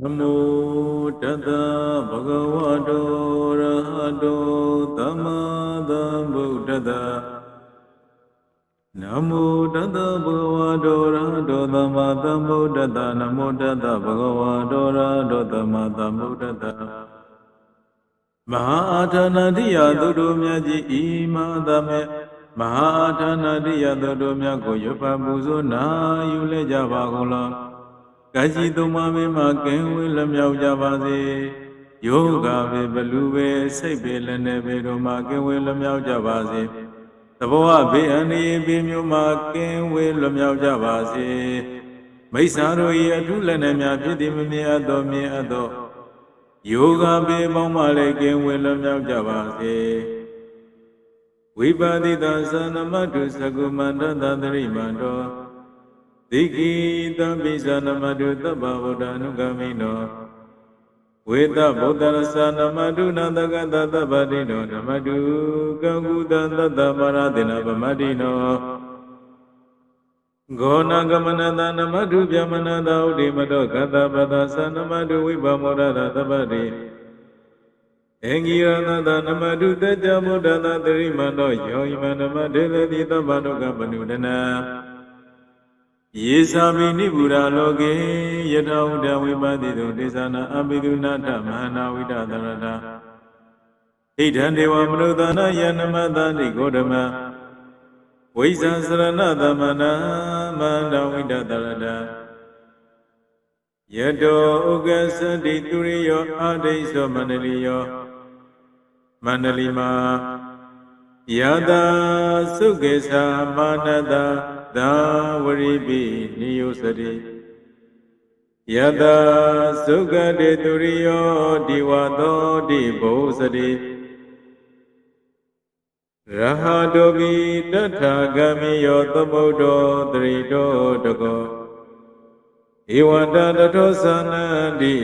နမောတတ္တဗုဒ္ဓဝါတောရဟတောသမ္မာသမ္ဗုဒ္ဓတ္တနမောတတ္တဗုဒ္ဓဝါတောရဟတောသမ္မာသမ္ဗုဒ္ဓတ္တနမောတတ္တဗုဒ္ဓဝါတောရဟတောသမ္မာသမ္ဗုဒ္ဓတ္တမဟာအာထာဏတိယသုတ္တမြတ်ကြီးဤမဟာသမေမဟာအာထာဏတိယသုတ္တမြတ်ကိုရွတ်ဖတ်ပူဇော်နာယူလဲကြပါကုန်လော ကာရှိသုံးပါးမင်းမှကင်းဝေးလမြောက်ကြပါစေယောဂပဲဘလူပဲစိတ်ပဲလည်းနဲ့ပဲတို့မှကင်းဝေးလမြောက်ကြပါစေသဘောဝဘေးအန္တရာယ်ဘေးမျိုးမှကင်းဝေးလမြောက်ကြပါစေမိစ္ဆာတို့၏အထုလည်းနဲ့များဖြစ်သည်မမြင်အပ်သောမြင်အပ်သောယောဂဘေးပေါင်းမှလည်းကင်းဝေးလမြောက်ကြပါစေဝိပါတိတသနမတုသကုမန္တတသရိမန္တော သိကိတံပိဇာနမတုသဗ္ဗဗုဒ္ဓ ानु ဂမိနောဝေတဗုဒ္ဓရသနမတုနန္တကတသဗ္ဗတိနောနမတုကကုတံသတ္တမရတိနဗမတိနောဂောနဂမနတနမတုဗျမနတဥဒိမတောကတပတသနမတုဝိပမောရတသဗ္ဗတိအင်္ဂိရဏတနမတုတတ္တဗုဒ္ဓနာတရိမန္တောယောဣမနမတေတိသဗ္ဗဒုက္ခပနုဒနာ ယေသာမိနိဗ္ဗူရာလောကေယထာဥဒဝိပတိတုဒေသနာအပိတုနာထမဟာနာဝိဒသရတဣဒံဒေဝမနုဿာနာယနမတန္တိဂေါတမဝိဇံစရဏသမနာမန္တဝိဒသရတယတောဥက္ကသတိသူရိယောအာဒိသောမန္တလိယောမန္တလိမာယတာသုကေသာမာနတာ သာဝရိပိနိယုစရိယတသုခတေသူရိယောဒီဝသောတိဘုစရိရဟတောပိတထာဂမိယောသမုဒ္ဒောတရိတောတကောဧဝတတထောသနန္တိ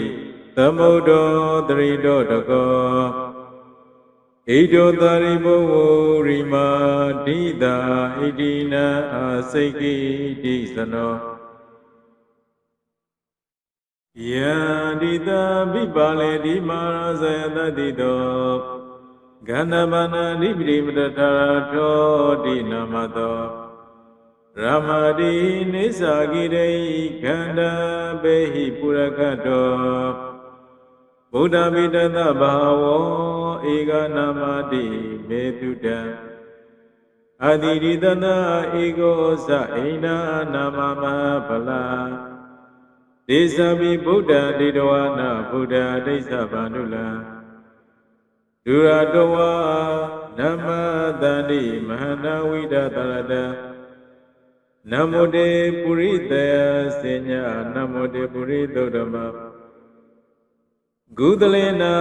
သမုဒ္ဒောတရိတောတကော ဣတောတာရိဘဝရိမာဒိတာဣတိနာအာစိတ်ကိတိသနောယန္တိတာပိပါလေဒီမာရဇယတတိတောဂန္ဓဘာနာနိပိမတထာထောတိနာမတောရမတိနိစ္စကိရိခန္ဓာဘေဟိပုရခတောဗုဒ္ဓမိတတဘာဝော ဧကနာမတိမေတုတံအတိရိတနာဧကောသအိန္ဒာနာမမဖလာဒေသပိဗုဒ္ဓတိတဝနာဗုဒ္ဓဒိဋ္ဌဗန္ဓုလံဒုရတဝနမတန္တိမဟာနာဝိဒတရတနမောတေပုရိတယစေညနမောတေပုရိသုဒ္ဓမ ဂုတလေနာ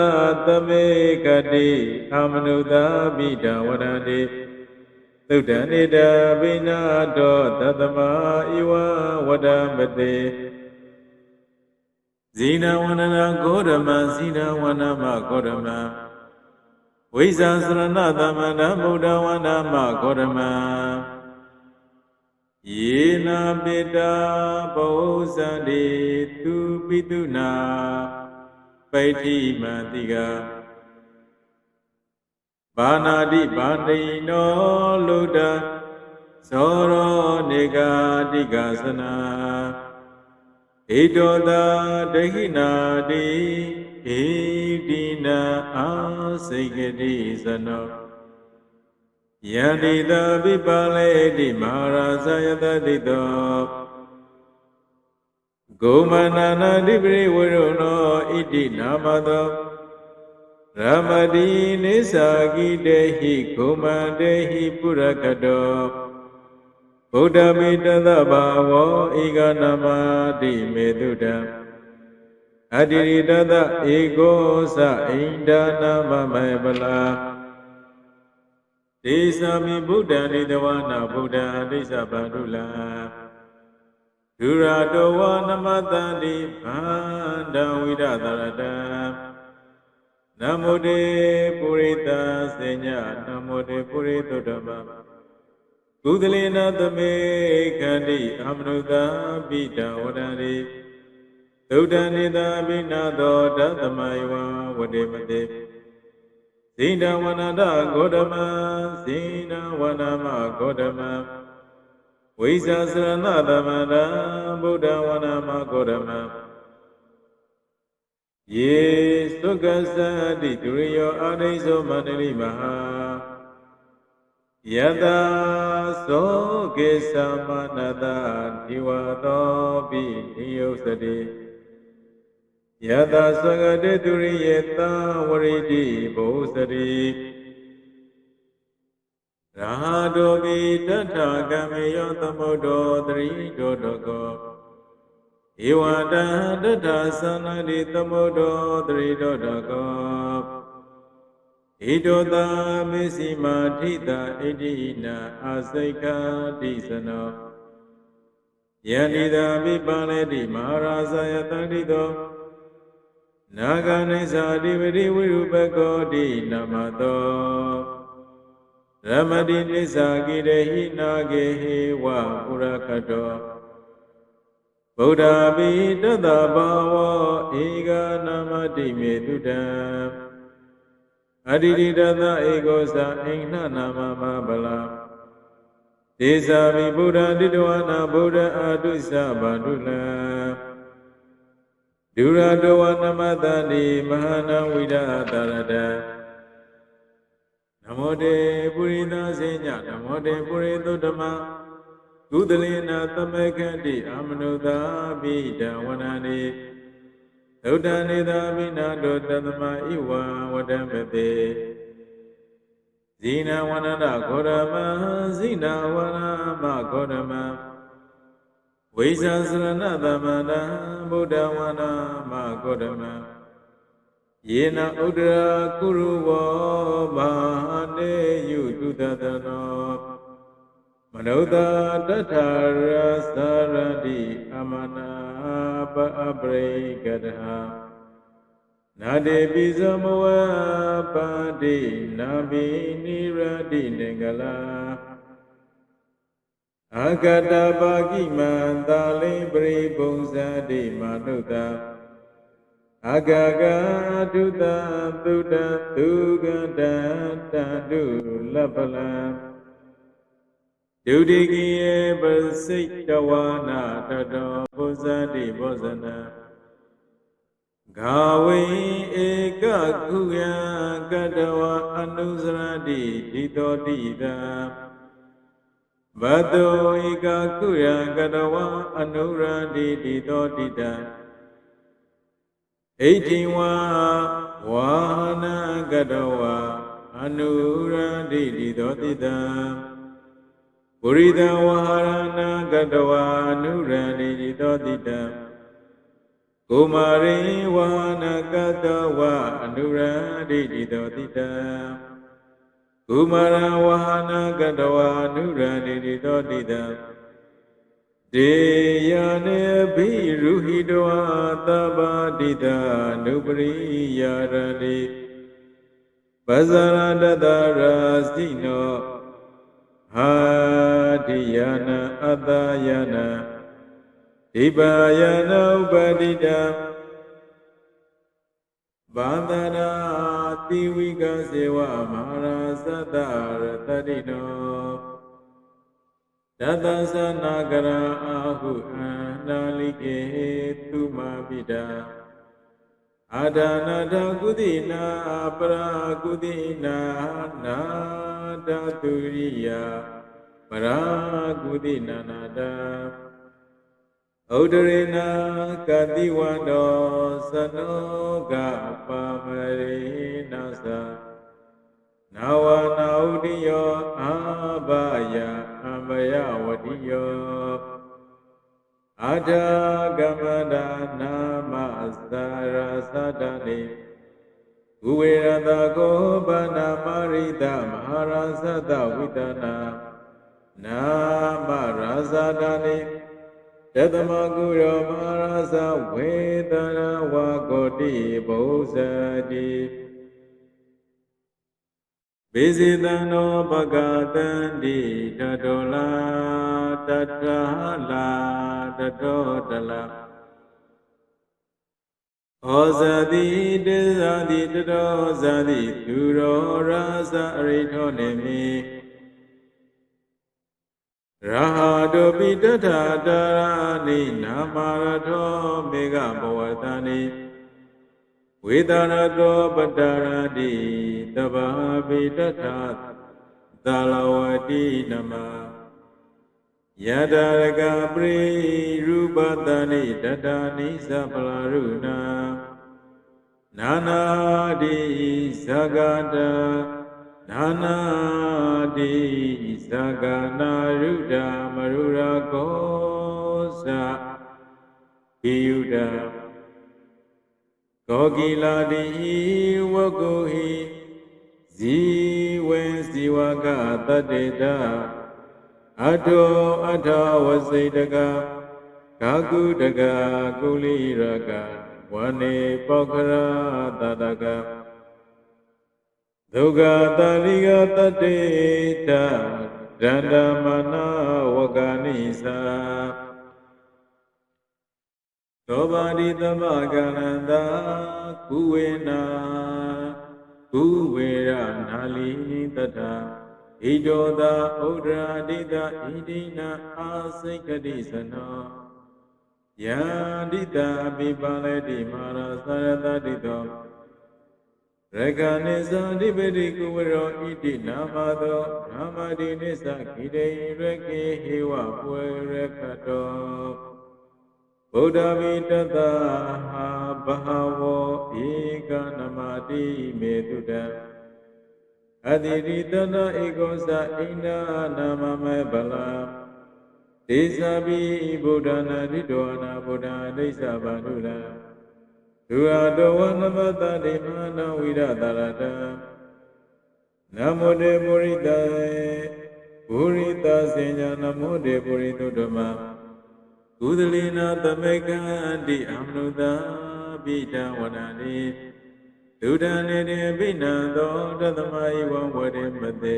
သမေကတိအာမနုသာပိတဝရတိသုဒ္ဓနိတပိနာတောသတ္တမဧဝဝဒမတေဇိနဝန္ဒနာဂေါရမဇိနဝန္ဒမဂေါရမဝိဇာစရဏသမဏဗုဒ္ဓဝန္ဒမဂေါရမယေနာပိတာဘောဇန္တိသူပိတုနာ ပိဋိမန္တိကဘာနာတိဘာတိနောလုဒ္ဓဇောရောနေဂာတိကသနာဣတောတာဒိဋ္ဌိနာတိဣတိနာအာစိကတိသနောယန္တိတာပိပါလေတိမဟာရာဇယတတိတော ဂုမန္နာနာတိပရိဝရုဏောဣတိနာမသောရမတိနိသကိတေဟိဂုမန္တေဟိပုရကတောဗုဒ္ဓမိတသဘာဝောဧကနာမတိမေတုတံအတ္တိရိတသဧကောသဣန္ဒာနာမမေပလာဒေသမိဗုဒ္ဓံဣတဝနာဗုဒ္ဓံဒိဋ္ဌဗန္ဓုလံ ဒုရတောဝနမတန္တိဗန္တဝိဒသရတံနမောတေပုရိသစေညနမောတေပုရိသုတ္တမကုသလေနသမေခန္တိအမနုသာပိတဝရရိသုဒ္ဓနိတာဘိနာသောဓတ္တမယဝဝတိမတိဇိန္ဒဝနန္တဂေါတမဇိန္ဒဝနမဂေါတမ ဝိဇ္ဇာစရဏသမန္တဗုဒ္ဓဝနမဂေါတမယေသုကသတိဒုရိယောအာဒိသောမန္တလိမဟာယတသောကေသမနတဒီဝသောပိနိယုစတိယတသကတိဒုရိယေတဝရိတိဘုစတိ ရာတောပိတထကမေယောသမုဒ္ဒောတရိတောတကောဧဝတံတထသန္တိသမုဒ္ဒောတရိတောတကောဣတောတာမေစီမာထိတာဣတိနာအာစိကတိစနောယန္တိတာမိပါလေတိမဟာရာဇယတတိတောနာဂနိသအဓိပတိဝိရုပကောတိနမတော ရမတိနိသကိရဟိနာဂေဟေဝပုရခတောဗုဒ္ဓပိတတ္တဘာဝဧကနာမတိမေတုတံအတ္တိတိတသဧကောသအိဋ္ဌနာမမဗလာဒေဇာမိဗုဒ္ဓတိတဝနာဗုဒ္ဓအာတုသဗန္ဓုလံဒုရတောဝနမတတိမဟာနာဝိဒသရတ နမောတေပုရိသစေညနမောတေပုရိသုတ္တမကုသလေနာသမခန္တိအာမနုသာပိတဝနန္တိသုဒ္ဓနေသာမိနာတောတသမဣဝံဝဒံပတိဇိနဝနန္တဂေါရမဇိနဝရမဂေါရမဝိဇာစရဏသမန္တဗုဒ္ဓဝနာမဂေါတမ ယေနဥဒရာကုရုဝောမဟာနေယုတုတတနောမနုဿတထရသရတိအမနာပအပရိကတဟနာတေပိသမဝပါတိနာဘိနိရတိနေကလာအာဂတပါကိမံတာလိပရိပုံဇတိမာနုတ အာဂဂတုတသုတသုကတတတုလပလံဒုတိကိယေပစိတ်တဝနာတတောဘုဇတိဘောဇနံဂါဝိဧကကုယကတဝအနုစရတိဒီတောတိတံဘတောဧကကုယကတဝအနုရတိတိတောတိတံ ဣတိဝဝါဟနာကတဝအနုရတိတိတောတိတံပုရိသဝဟာရဏကတဝအနုရတိတိတောတိတံကုမာရိဝါနာကတဝအနုရတိတိတောတိတံကုမာရဝဟနာကတဝါနုရဏိတိတောတိတံ ဒေယနေဘိရုဟိတဝါသဗ္ဗတိတာနုပရိယာရတိပဇာရတတရာစိနောဟာတိယနာအတယနာဒီပါယနာဥပတိတာဘာန္တရာတိဝိကစေဝမဟာရာသတ္တရတတိနော တတသနာကရာအာဟုအနာလိကေသူမပိတာအာဒါနာတကုတိနာပရာကုတိနာနာတတုရိယပရာကုတိနာနာတာဥဒရေနာကတိဝန္တောသနောကပါမရေနာသနာဝနာဥဒိယောအာဘယအ မယဝတိယောအာဓာကမန္ဒနာမသရာသတတိဥဝေရတကောဗနာမရိတမဟာရာသတဝိတနာနာမရာဇာတနိတသမကုရောမဟာရာဇဝေတနာဝကောတိဘုဇတိ ဘေဇေတံနောဘဂတံတိတတောလာတထလာတတောတလာဩဇာတိတေဇာတိတတောဇာတိသူရောရာဇအရိထောနေမိရဟတောပိတထတာရာနိနာမာရထောမေဃဘဝတန္တိဝေဒနာတောပတ္တရာတိ တဘာပိတထသာလဝတိနမယတရကပရိရူပတဏိတတနိသပလရုဏနာနာတိသဂတနာနာတိသဂနာရုဒမရုရာကောသဟိယုဒကောကိလာတိဝကုဟိ ဇီဝေဇီဝကတတ္တေတအတောအထာဝစိတကကာကုတကကုလိရကဝနေပောခရတတကဒုက္ခတရိကတတေတဒန္တမနာဝကနိသာသောပါတိသမကနန္တာကုဝေနာ ကုဝေရနာလီတတဣတောသာဥဒရာတိတဣတိနာအာစိတ်ကတိသနောယန္တိတာပိပါလေတိမာရသရတတိတောရကနိသံဓိပတိကုဝရောဣတိနာမသောနာမတိနိသခိတေရကေဟေဝပွေရခတော ဗုဒ္ဓဝိတတဟာဘဟဝောဧကနမတိမေတုတံအတိရိတနာဧကောသအိန္ဒာနာမမေဗလာဒေသပိဗုဒ္ဓနာတိတောအနာဗုဒ္ဓအိဋ္ဌဘာနုလံဒုဟာတောဝနမတတိမနဝိရတရတံနမောတေပုရိတေပုရိသစေညာနမောတေပုရိသုဓမ္မ ကုသလိနာသမေကံတိအမနုသာပိတံဝရဏိဒုဒံနေတိပိဏံသောတသမယဝံဝရေမတေ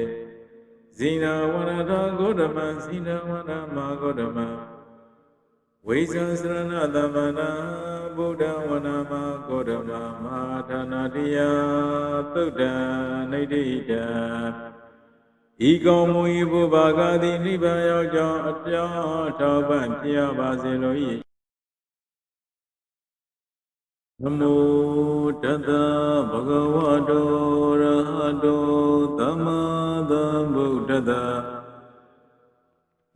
ဇိနာဝရထဂေါတမံဇိနာဝရမဂေါတမံဝိဇံစရဏသမဏဗုဒ္ဓဝနမဂေါတမမဟာဌာနာတိယသုတ်တံနေတိတံ ဤကောင်းမူ၏ဘုဘာဂတိနိဗ္ဗာန်ရောက်ကြောင်းအပြောင်းထောက်ပံ့ပြရပါစေလို၏နမောတတဗုဒ္ဓဝါတောရဟတောသမ္မာသမ္ဗုဒ္ဓတ္တ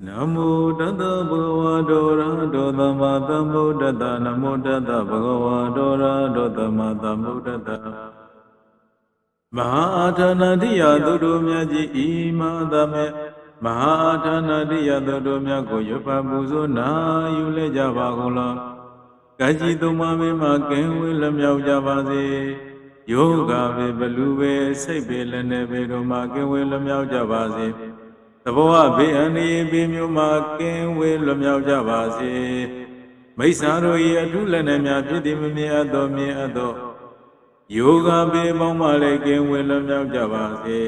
နမောတတဗုဒ္ဓဝါတောရဟတောသမ္မာသမ္ဗုဒ္ဓတ္တနမောတတဗုဒ္ဓဝါတောရဟတောသမ္မာသမ္ဗုဒ္ဓတ္တ မဟာအာဌာနတိယသုတို့မြတ်ကြီးဤမသမေမဟာအာဌာနတိယသုတို့မြတ်ကိုရွတ်ဖတ်ပူဇော်နာယူလက်ကြပါကုန်လောကကြီးသုံးပါးမင်းမှကင်းဝေးလွမြောက်ကြပါစေယောဂပဲဘလူပဲစိတ်ပဲလည်းနဲ့ပဲတို့မှကင်းဝေးလွမြောက်ကြပါစေသဘောဝဘေးအန္တရာယ်ဘေးမျိုးမှကင်းဝေးလွမြောက်ကြပါစေမိစ္ဆာတို့၏အထုလည်းနဲ့များဖြစ်သည်မမြင်အပ်သောမြင်အပ်သော ယောဂဘေးပေါင်းမှလည်းကင်းဝေးလွမြောက်ကြပါစေ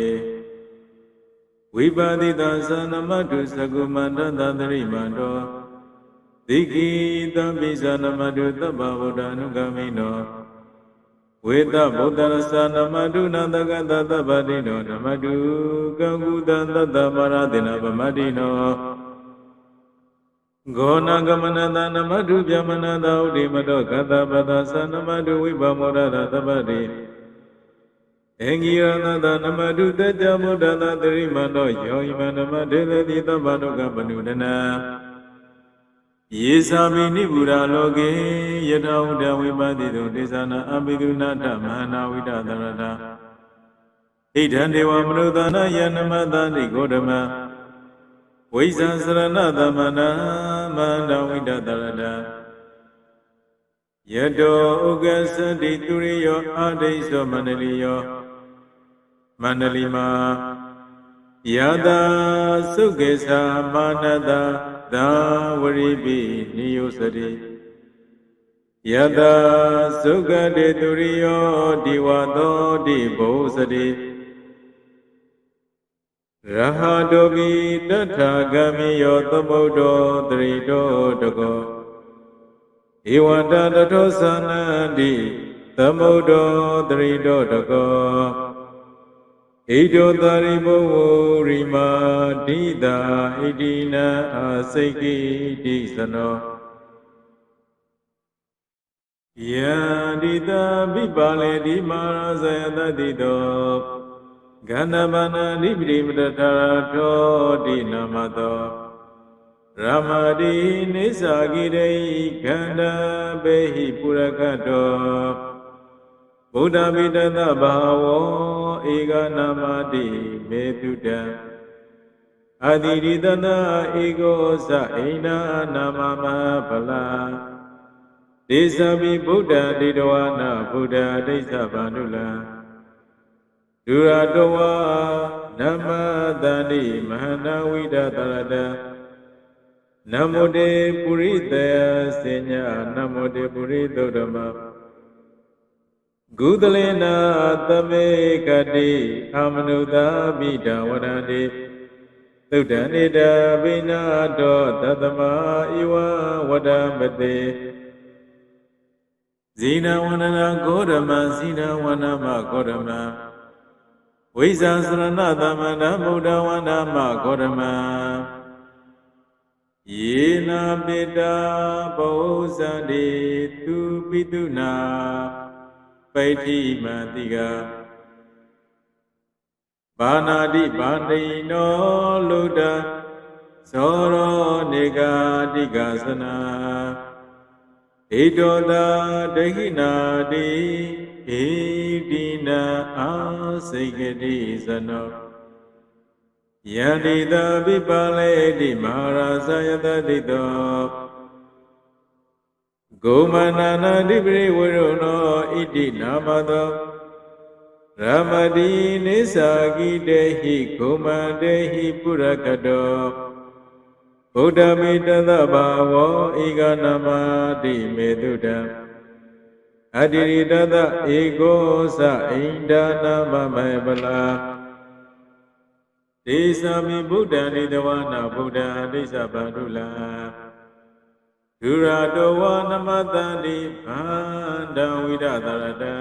ဝိပါတိတသနမတုသကုမန္တသတရိမန္တောသိကိတံပိသနမတုသဗ္ဗဗုဒ္ဓ ानु ဂမိနောဝေတဗုဒ္ဓရသနမတုနန္တကတသဗ္ဗတိနောနမတုကံကုတံသတ္တမရတေနဗမတိနော ဂောနဂမနတနမတုပြမနတဥဒိမတောကတပတသနမတုဝိပမောရတသဗ္ဗတိအင်္ဂိရဏတနမတုတကြမုဒ္ဒနာတရိမန္တောယောဣမနမဒေသတိသဗ္ဗနုကပနုဒနာယေသာမိနိဗ္ဗုရာလောကေယထာဝုဒဝိပတိတုဒေသနာအဘိဓုနာထမဟာနာဝိဒသရတဣဒံဒေဝမနုဿာနာယနမတန္တိဂေါတမ ဝိဇံစရဏသမနာမန္တဝိဒသရတယတောဥက္ကသတိသူရိယောအာဒိသောမန္တလိယောမန္တလိမာယတာသုကေသာမာနတာသာဝရိပိနိယောစတိယတာသုကတေသူရိယောဒီဝသောတိဘောစတိ ရဟတောပိတထာဂမိယောသမုဒ္ဒောတရိတောတကောဧဝတတထောသနန္တိသမုဒ္ဒောတရိတောတကောဣတောတာရိဘဝရိမာဒိတာဣတိနာအာစိတ်ကိတိသနောယန္တိတာပိပါလေဒီမာရဇယတတိတော ဂန္ဓမနာနိပတိမတထာထောတိနာမတောရမတိနိစ္စဂိရိခန္ဓာဘေဟိပုရကတောဗုဒ္ဓမိတတဘာဝောဧကနာမတိမေတုတံအတိရိတနာဧကောသအိနာနာမမဗလာဒေသမိဗုဒ္ဓတိတဝနာဗုဒ္ဓဒိဋ္ဌဗန္ဓုလံ ဒုရတဝနမတန္တိမဟာနာဝိဒတရတံနမောတေပုရိသေစေညနမောတေပုရိသုဒ္ဓမဂုတလေနာသမေကတိအာမနုသာမိတဝရန္တိသုဒ္ဓနိတဘိနာတောသတ္တမဧဝဝဒမတေဇိနဝန္ဒနာဂေါရမဇိနဝန္ဒမဂေါရမ ဝိဇာစရဏသမန္တဗုဒ္ဓဝန္ဒမဂေါရမယေနာပိတာဘောဇန္တိသူပိတုနာပိဋ္ဌိမတိကဘာနာတိဘာတိနောလုဒ္ဓဇောရောနေကာတိကသနာ ဣတောတာဒိဋ္ဌိနာတိဣတိနာအာစိကတိဇနောယန္တိတာပိပါလေတိမဟာရာဇယတတိတောဂုမန္တနာတိပရိဝရုဏောဣတိနာမသောရမတိနိစ္စကိတေဟိဂုမန္တေဟိပုရကတော ဗုဒ္ဓမေတသဘာဝောဧကနာမတိမေတုတံအတ္တိရိတသဧကောသဣန္ဒနာမမေပလာဒေသမိဗုဒ္ဓံဣတဝနာဗုဒ္ဓံဒိဋ္ဌဗန္ဓုလံဒုရတောဝနမတန္တိဗန္ဒံဝိဒသရတံ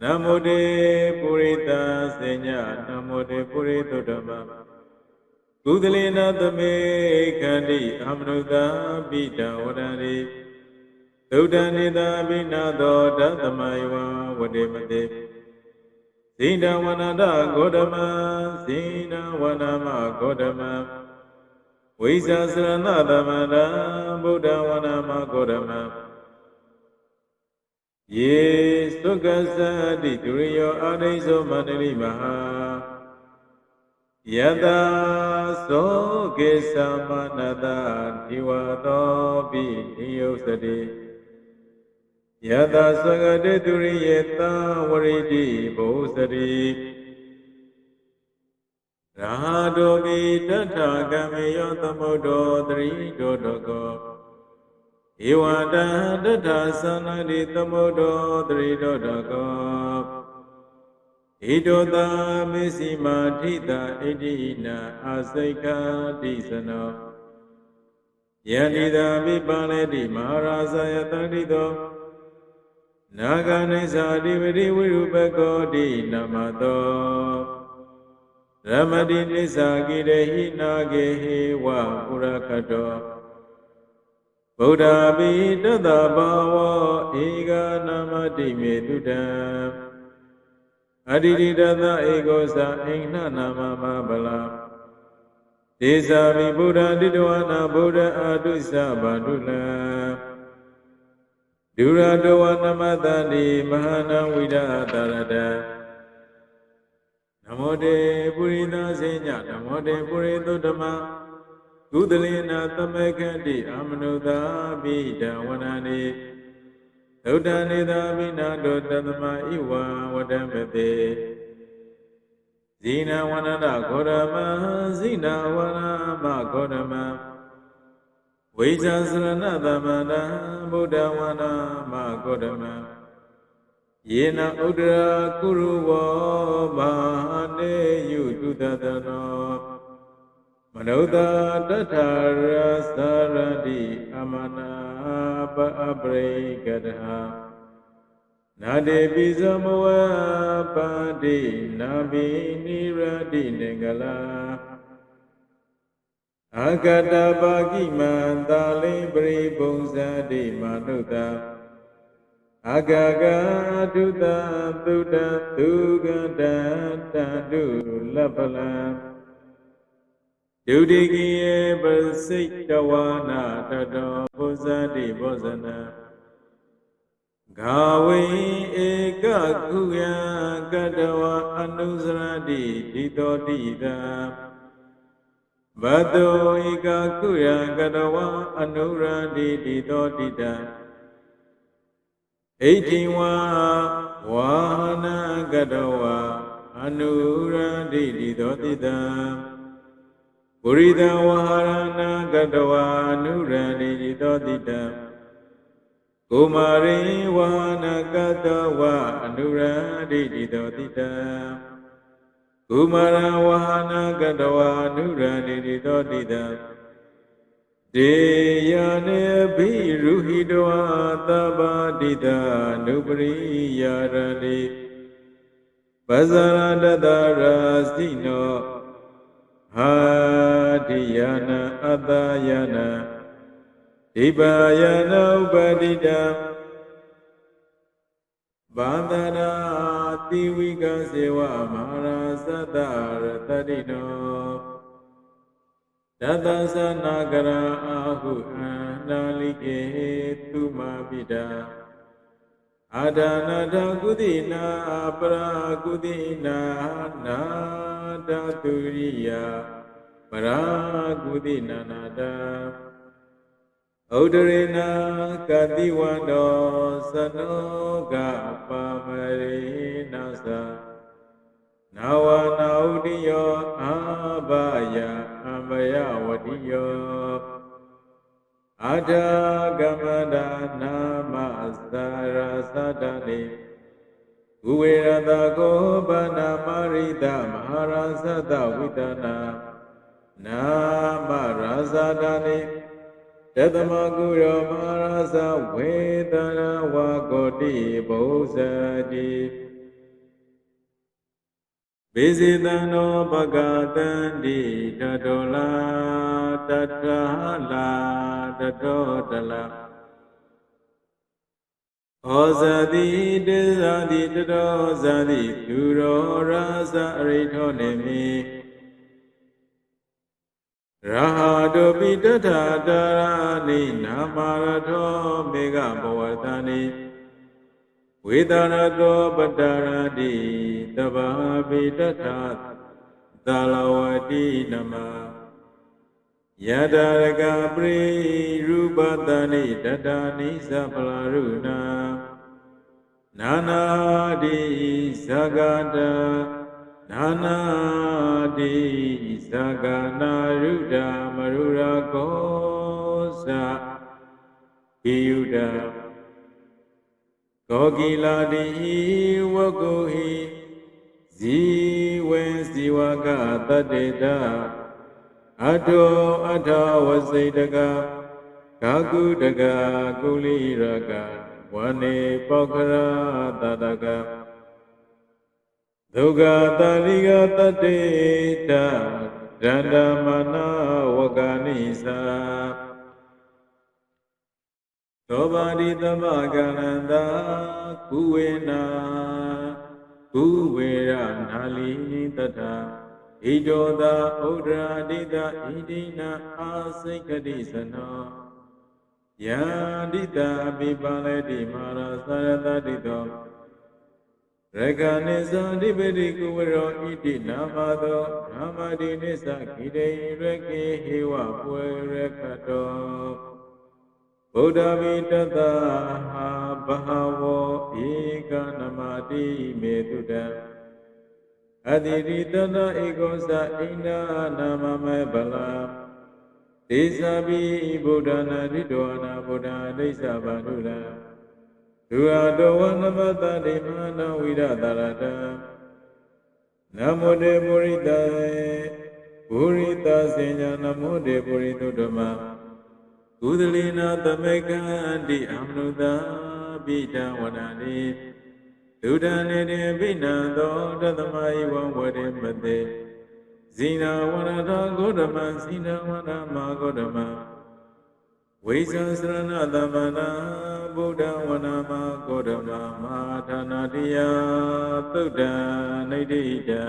နမောတေပုရိသစေညနမောတေပုရိသုတ္တမ ကုသလေနသမေခန္တိအမနုသာပိတံဝရန္တိသုဒ္ဓနိတာဘိနာသောတသမယဝဝတိမတေဇိန္ဒဝနန္တဂေါတမဇိန္ဒဝနမဂေါတမဝိဇာစရဏသမန္တဗုဒ္ဓဝနမဂေါတမယေသုကသတိဒုရိယောအာဒိသောမန္တလိမဟာ ယတသောကေသမနတဒီဝတောပိနိယုစတိယတသကတေသူရိယေတဝရိတိဘုစရိရာဒောမိတထကမေယောသမုဒ္ဒောတရိဒောတကောဧဝတံတထသန္နတိသမုဒ္ဒောတရိဒောတကော ဣတောတာမေစီမာထိတာဣတိနာအာစိကတိစနောယန္တိတာမိပါလေတိမဟာရာဇယတန္တိတောနာဂနိသအဓိပတိဝိရုပကောတိနမတောရမတိနိစ္စကိရဟိနာဂေဟေဝပုရကတောဗုဒ္ဓပိတတဘာဝဧကနာမတိမေတုတံ အတ္တိတသဧကောသအိန္နနာမမဗလာဒေဇာမိဗုဒ္ဓတိတဝနာဗုဒ္ဓအာတုသဗန္ဓုလံဒုရတဝနမတန္တိမဟာနာဝိဒတာရတနမောတေပုရိသစေညနမောတေပုရိသုတ္တမကုသလေနာသမခတိအာမနုသာပိတံဝနန္တိသုဒ္ဓနေသာပိနာတောတသမဣဝံဝတံပတိဇိနဝနန္တဂေါရမဇိနဝရမဂေါရမဝိဇာစရဏသမန္တဗုဒ္ဓဝနာမဂေါတမယေနဥဒရာကုရုဝောမာနေယုတုတတနော မနုဿတထရသရတိအမနာပအပရိကတဟနာတေပိဇမဝပါတိနာဘိနိရတိနေကလာအာကတပါကိမံတာလိပရိပုံဇာတိမာနုတအာဂဂတုတသုတသုကတတတုလပလံ ဒုတိကိယေပစိတ်တဝနာတတောပုဇာတိဘောဇနံဂါဝိဧကကုယံကတဝအနုစရတိဒီတောတိတံဘတောဧကကုယံကတဝအနုရတိဒီတောတိတံဣတိဝါဝါနာကတဝအနုရတိဒီတောတိတံ ပုရိသဝဟာရဏကတဝအနုရတိဒီတောတိတံကုမာရိဝါနာကတဝအနုရတိတိတောတိတံကုမာရဝါနာကတဝအနုရတိတိတောတိတံဒေယနေဘိရုဟိတဝသဗ္ဗတိတာနုပရိယာရတိပဇာရတတရာစိနော ဟာတိယနာအတ္တယနာဒီပါယနာဥပတိတံဘာန္တရာတိဝိကစေဝမဟာရာသတ္တရတတိနောတတ္တသနာကရာအာဟုအန္နာလိကေသူမပိတာ အာဒနာတကုတိနာပရာကုတိနာနာတတုရိယပရာကုတိနာနာတဥဒရေနာကတိဝန္တောသနောကပါမရေနာသနာဝနာဥတိယောအာဘယအမယဝတိယော အာဓာကမန္ဒနာမသရသတ္တနေဥဝေရတကောပနာမရိတမဟာရသတ္တဝိတနာနာမရာဇာတနေတသမကုရောမဟာရသဝေတနာဝကောတိဘုဇတိ ဘေဇေတံနောပကတံတိတတောလာတထလာတတောတလာဩဇတိတေဇာတိတတောဇာတိဒုရောရာဇအရိထောနေမိရဟတောပိတထတာရဏိနာမရထောမေဃဘဝတဏိ ဝေဒရတောပတ္တရတိတဘာပိတထသလဝတိနမယတရကပရိရူပတဏိတတနိသပလာရုဏနာနာတိသဂတနာနာတိသဂနာရုဒမရုရာကောသဟိယုဒ ကောကိလာတိဝကုဟိဇီဝေဇီဝကတတေတာအတောအထဝစိတကကာကုတကကုလိရကဝနေပောခရာတတကဒုက္ခတရိကတတေတဒန္တမနာဝကနိသာ သောပါတိသမကလန္တာကုဝေနာကုဝေရနာလီတထဣတောသာဥဒရာတိတဣတိနာအာစိကတိသနောယန္တိတာပိပါလေတိမာရသရတတိတောရကနိသံဓိပတိကုဝရောဣတိနာမသောနာမတိနိသခိတေရကေဟေဝပွေရခတော ဗုဒ္ဓဝိတတဟာဘဟဝောဧကနမတိမေတုတံအတိရိတနာဧကောသအိနာနာမမေဗလာဒေသဘိဗုဒ္ဓနာတိတောအနာဗုဒ္ဓဒိသဗန္ဓုလံဒုဟာတောဝနမတတိမနဝိရတရတံနမောတေပုရိတံပုရိသစေညာနမောတေပုရိသုတ္တမ ကုသလေနာသမေကံတိအမနုသာပိတဝရဏိဒုဒံနေတေပိဏံသောတသမယဝံဝရေမတေဇိနာဝရတောဂௌတမံဇိနာဝရမဂௌတမံဝိဇ္ဇစရဏသမနာဗုဒ္ဓဝနာမဂௌတမမဟာဌာနာတိယသုဒ္ဓံနိဋ္ဌိတံ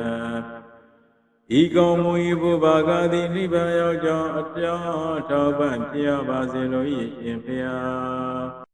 ဤကောင်းမူ၏ဘုဘာဂတိနိဗ္ဗာန်ရောက်ကြောင်းအကြောင်းထောက်ပံ့ပြရပါစေလို၏ရှင်ဖျား